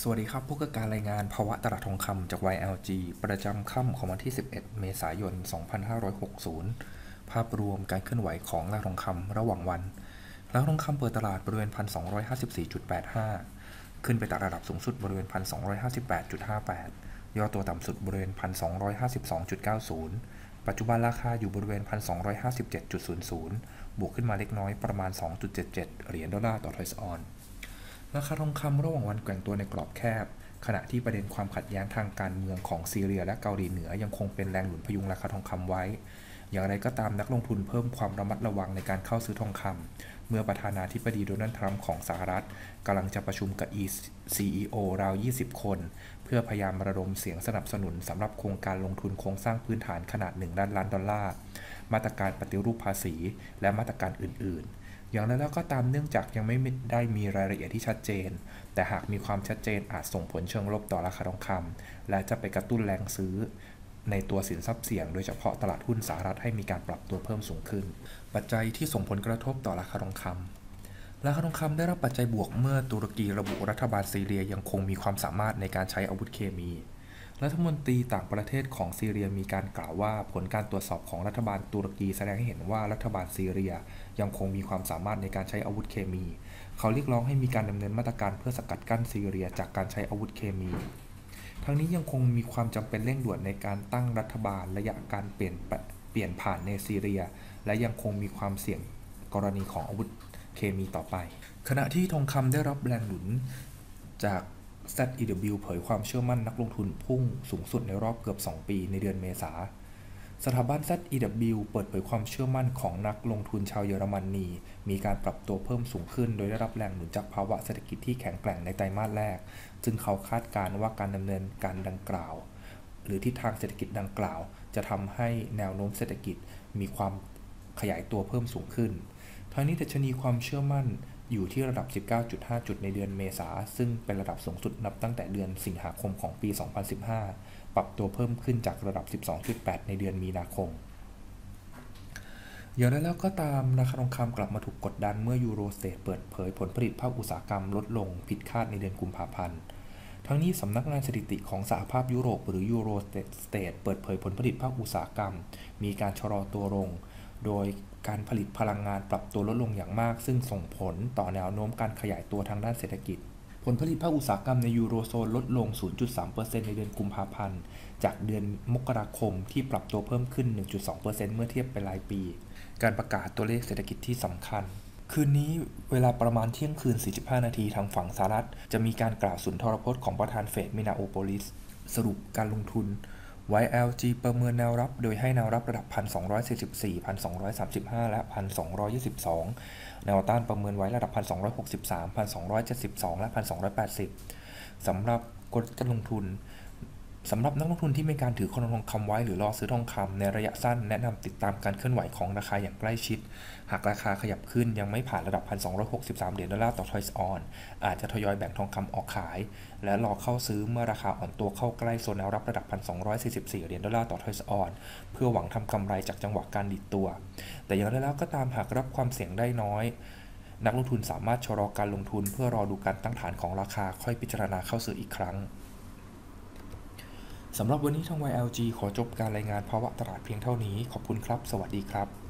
สวัสดีครับพบกับการรายงานภาวะตลาดทองคำจาก YLG ประจำค่ำของวันที่ 11 เมษายน 2560 ภาพรวมการเคลื่อนไหวของราคาทองคำระหว่างวัน ราคาทองคำเปิดตลาดบริเวณ 1,254.85 ขึ้นไปตัดระดับสูงสุดบริเวณ 1,258.58 ย่อตัวต่ำสุดบริเวณ 1,252.90 ปัจจุบันราคาอยู่บริเวณ 1,257.00 บวกขึ้นมาเล็กน้อยประมาณ 2.77 เหรียญดอลลาร์ต่อทอยส์ออน ราคาทองคำระหว่างวันแกว่งตัวในกรอบแคบ ขณะที่ประเด็นความขัดแย้งทางการเมืองของซีเรียและเกาหลีเหนือยังคงเป็นแรงหนุนพยุงราคาทองคำไว้ อย่างไรก็ตามนักลงทุนเพิ่มความระมัดระวังในการเข้าซื้อทองคำเมื่อประธานาธิบดีโดนัลด์ทรัมป์ของสหรัฐกำลังจะประชุมกับ CEO ราว 20 คน เพื่อพยายามระดมเสียงสนับสนุนสำหรับโครงการลงทุนโครงสร้างพื้นฐานขนาด1ล้านล้านดอลลาร์มาตรการปฏิรูปภาษี และมาตรการอื่น ๆ อย่างไรแล้วก็ตามเนื่องจากยังไม่ได้มีรายละเอียดที่ชัดเจน แต่หากมีความชัดเจนอาจส่งผลเชิงลบต่อราคาทองคำและจะไปกระตุ้นแรงซื้อ ในตัวสินทรัพย์เสี่ยงโดยเฉพาะตลาดหุ้นสหรัฐให้มีการปรับตัวเพิ่มสูงขึ้น ปัจจัยที่ส่งผลกระทบต่อราคาทองคำราคาทองคำได้รับปัจจัยบวกเมื่อตุรกีระบุรัฐบาลซีเรียยังคงมีความสามารถในการใช้อาวุธเคมี รัฐมนตรีต่างประเทศของซีเรียมีการกล่าวว่าผลการตรวจสอบของรัฐบาลตุรกีแสดงให้เห็นว่ารัฐบาลซีเรียยังคงมีความสามารถในการใช้อาวุธเคมี เขาเรียกร้องให้มีการดำเนินมาตรการเพื่อสกัดกั้นซีเรียจากการใช้อาวุธเคมี ทั้งนี้ยังคงมีความจำเป็นเร่งด่วนในการตั้งรัฐบาลระยะการเปลี่ยนเปลี่ยนผ่านในซีเรีย และยังคงมีความเสี่ยงกรณีของอาวุธเคมีต่อไป ขณะที่ทองคำได้รับแรงหนุนจาก ZEW เผยความเชื่อมั่นนักลงทุนพุ่งสูงสุดในรอบเกือบ 2 ปีในเดือนเมษา สถาบัน ZEW เปิดเผยความเชื่อมั่นของนักลงทุนชาวเยอรมนนีมีการปรับตัวเพิ่มสูงขึ้น โดยได้รับแรงหนุนจากภาวะเศรษฐกิจที่แข็งแกร่งในไตรมาสแรก จึงเขาคาดการณ์ว่าการดำเนินการดังกล่าว หรือทิศทางเศรษฐกิจดังกล่าว จะทำให้แนวโน้มเศรษฐกิจมีความขยายตัวเพิ่มสูงขึ้นทั้งนี้ดัชนีความเชื่อมั่น อยู่ที่ระดับ 19.5 จุดในเดือนเมษา ซึ่งเป็นระดับสูงสุดนับตั้งแต่เดือนสิงหาคมของปี 2015 ปรับตัวเพิ่มขึ้นจากระดับ 12.8 ในเดือนมีนาคม อย่างไรแล้วก็ตามราคาทองคำกลับมาถูกกดดันเมื่อยูโรสเตทเปิดเผยผลผลิตภาคอุตสาหกรรมลดลงผิดคาดในเดือนกุมภาพันธ์ทั้งนี้สำนักงานสถิติของสหภาพยุโรปหรือยูโรสเตทเปิดเผยผลผลิตภาคอุตสาหกรรม มีการชะลอตัวลง โดยการผลิตพลังงานปรับตัวลดลงอย่างมาก ซึ่งส่งผลต่อแนวโน้มการขยายตัวทางด้านเศรษฐกิจ ผลผลิตภาคอุตสาหกรรมในยูโรโซนลดลง 0.3%ในเดือนกุมภาพันธ์ จากเดือนมกราคมที่ปรับตัวเพิ่มขึ้น 1.2%เมื่อเทียบไปรายปี การประกาศตัวเลขเศรษฐกิจที่สำคัญคืนนี้เวลาประมาณเที่ยงคืน 45 นาทีทางฝั่งสหรัฐ จะมีการกล่าวสุนทรพจน์ของประธานเฟดมินาโอโปลิส สรุปการลงทุน YLG ประเมินแนวรับโดยให้แนวรับระดับ 1,244 1,235 และ 1,222 แนวต้านประเมินไว้ระดับ 1,263 1,272 และ 1,280 สำหรับกลการลงทุน สำหรับนักลงทุนที่มีการถือคทองคำไว้หรือรอซื้อทองคำในระยะสั้น แนะนำติดตามการเคลื่อนไหวของราคาอย่างใกล้ชิด หากราคาขยับขึ้นยังไม่ผ่านระดับ 1,263 เหรียญดอลลาร์ต่อทอยส์ออน อาจจะทยอยแบ่งทองคำออกขาย และรอเข้าซื้อเมื่อราคาอ่อนตัวเข้าใกล้โซนแนวรับระดับ 1,244 เหรียญดอลลาร์ต่อทอยส์ออน เพื่อหวังทำกำไรจากจังหวะการดิดตัว แต่อย่างไรแล้วก็ตามหากรับความเสี่ยงได้น้อยนักลงทุนสามารถชะลอการลงทุนเพื่อรอดูการตั้งฐานของราคาค่อยพิจารณาเข้าซื้ออีกครั้ง สำหรับวันนี้ทาง YLG ขอจบการรายงานภาวะตลาดเพียงเท่านี้ ขอบคุณครับ สวัสดีครับ